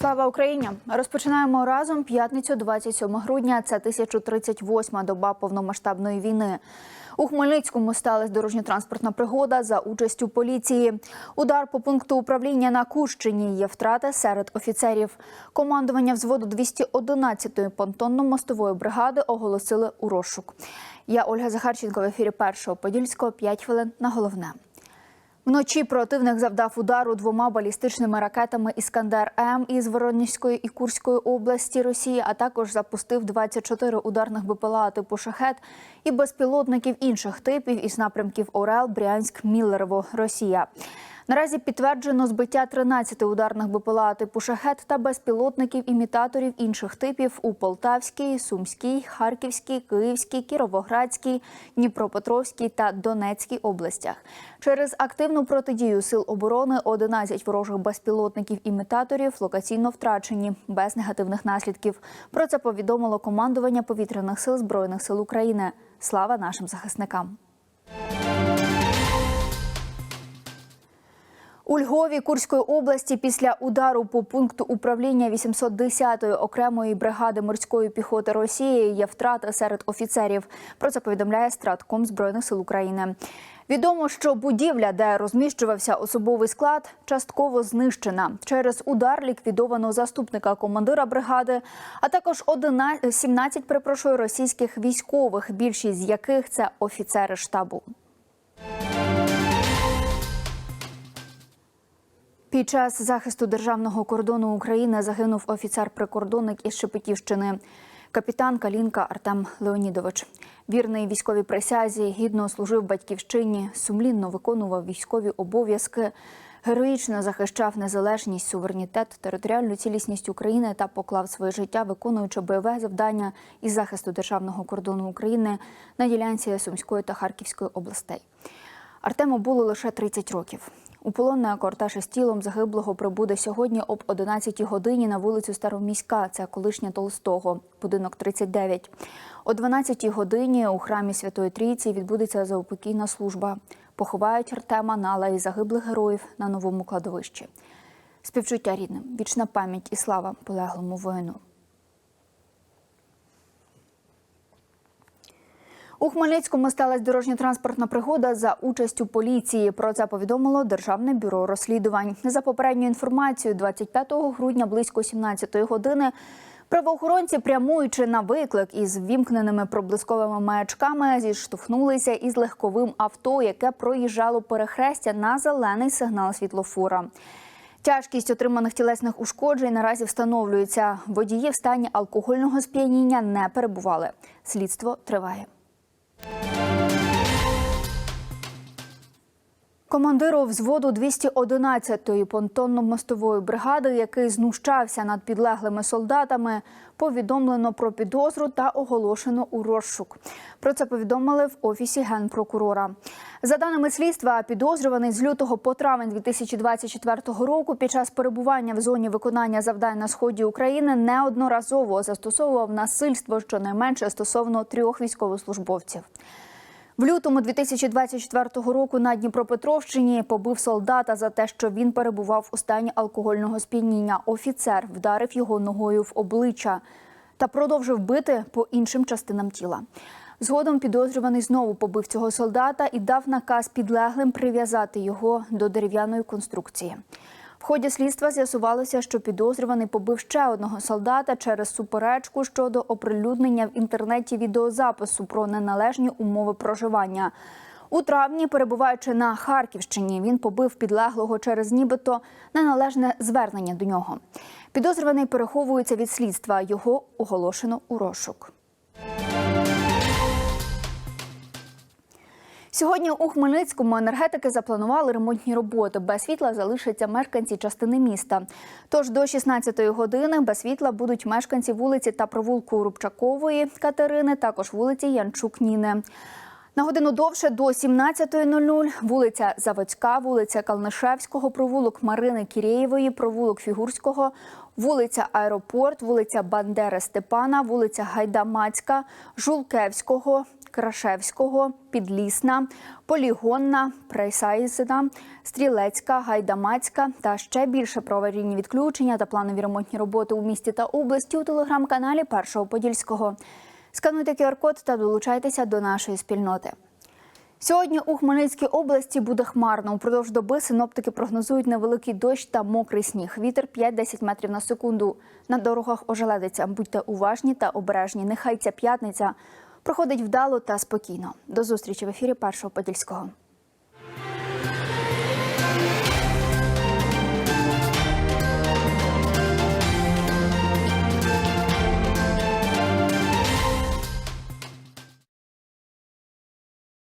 Слава Україні! Розпочинаємо разом п'ятницю, 27 грудня. Це 1038-ма доба повномасштабної війни. У Хмельницькому сталася дорожньо-транспортна пригода за участю поліції. Удар по пункту управління на Кущині є втрати серед офіцерів. Командування взводу 211-ї понтонно-мостової бригади оголосили у розшук. Я Ольга Захарченко в ефірі першого подільського 5 хвилин на головне. Вночі противник завдав удару двома балістичними ракетами Іскандер М із Воронівської і Курської області Росії, а також запустив 24 ударних БПЛА типу шахет і безпілотників інших типів із напрямків Орел, Брянськ, Міллерово, Росія. Наразі підтверджено збиття 13 ударних БПЛА типу шахет та безпілотників імітаторів інших типів у Полтавській, Сумській, Харківській, Київській, Кіровоградській, Дніпропетровській та Донецькій областях. Через активну протидію сил оборони 11 ворожих безпілотників імітаторів локаційно втрачені без негативних наслідків. Про це повідомило командування повітряних сил збройних сил України. Слава нашим захисникам. У Львові Курської області після удару по пункту управління 810-ї окремої бригади морської піхоти Росії є втрати серед офіцерів. Про це повідомляє Стратком збройних сил України. Відомо, що будівля, де розміщувався особовий склад, частково знищена. Через удар ліквідовано заступника командира бригади, а також 11, 17, перепрошую, російських військових, більшість з яких це офіцери штабу. Під час захисту державного кордону України загинув офіцер-прикордонник із Шепетівщини, капітан Калінка Артем Леонідович. Вірний військовій присязі, гідно служив батьківщині, сумлінно виконував військові обов'язки, героїчно захищав незалежність, суверенітет, територіальну цілісність України та поклав своє життя, виконуючи бойове завдання із захисту державного кордону України на ділянці Сумської та Харківської областей. Артему було лише 30 років. У полон на кортеж із тілом загиблого прибуде сьогодні об 11 годині на вулицю Староміська, це колишня Толстого, будинок 39. О 12 годині у храмі Святої Трійці відбудеться заупокійна служба. Поховають Артема на алеї загиблих героїв на новому кладовищі. Співчуття рідним, вічна пам'ять і слава полеглому воїну. У Хмельницькому сталася дорожньо-транспортна пригода за участю поліції. Про це повідомило Державне бюро розслідувань. За попередньою інформацією, 25 грудня близько 17 години. Правоохоронці, прямуючи на виклик із вімкненими проблисковими маячками, зіштовхнулися із легковим авто, яке проїжджало перехрестя на зелений сигнал світлофора. Тяжкість отриманих тілесних ушкоджень наразі встановлюється. Водії в стані алкогольного сп'яніння не перебували. Слідство триває. Командиру взводу 211-ї понтонно-мостової бригади, який знущався над підлеглими солдатами, повідомлено про підозру та оголошено у розшук. Про це повідомили в офісі генпрокурора. За даними слідства, підозрюваний з лютого по травень 2024 року під час перебування в зоні виконання завдань на сході України неодноразово застосовував насильство щонайменше стосовно трьох військовослужбовців. В лютому 2024 року на Дніпропетровщині побив солдата за те, що він перебував у стані алкогольного сп'яніння. Офіцер вдарив його ногою в обличчя та продовжив бити по іншим частинам тіла. Згодом підозрюваний знову побив цього солдата і дав наказ підлеглим прив'язати його до дерев'яної конструкції. В ході слідства з'ясувалося, що підозрюваний побив ще одного солдата через суперечку щодо оприлюднення в інтернеті відеозапису про неналежні умови проживання. У травні, перебуваючи на Харківщині, він побив підлеглого через нібито неналежне звернення до нього. Підозрюваний переховується від слідства. Його оголошено у розшук. Сьогодні у Хмельницькому енергетики запланували ремонтні роботи. Без світла залишаться мешканці частини міста. Тож до 16-ї години без світла будуть мешканці вулиці та провулку Рубчакової Катерини, також вулиці Янчук Ніни. На годину довше до 17.00 вулиця Заводська, вулиця Калнишевського, провулок Марини Кірєєвої, провулок Фігурського, вулиця Аеропорт, вулиця Бандери Степана, вулиця Гайдамацька, Жулкевського, Крашевського, Підлісна, Полігонна, Прейсайзена, Стрілецька, Гайдамацька та ще більше про аварійні відключення та планові ремонтні роботи у місті та області у телеграм-каналі Першого Подільського. Скануйте QR-код та долучайтеся до нашої спільноти. Сьогодні у Хмельницькій області буде хмарно. Упродовж доби синоптики прогнозують невеликий дощ та мокрий сніг. Вітер 5-10 метрів на секунду. На дорогах ожеледиться. Будьте уважні та обережні. Нехай ця п'ятниця проходить вдало та спокійно. До зустрічі в ефірі Першого Подільського.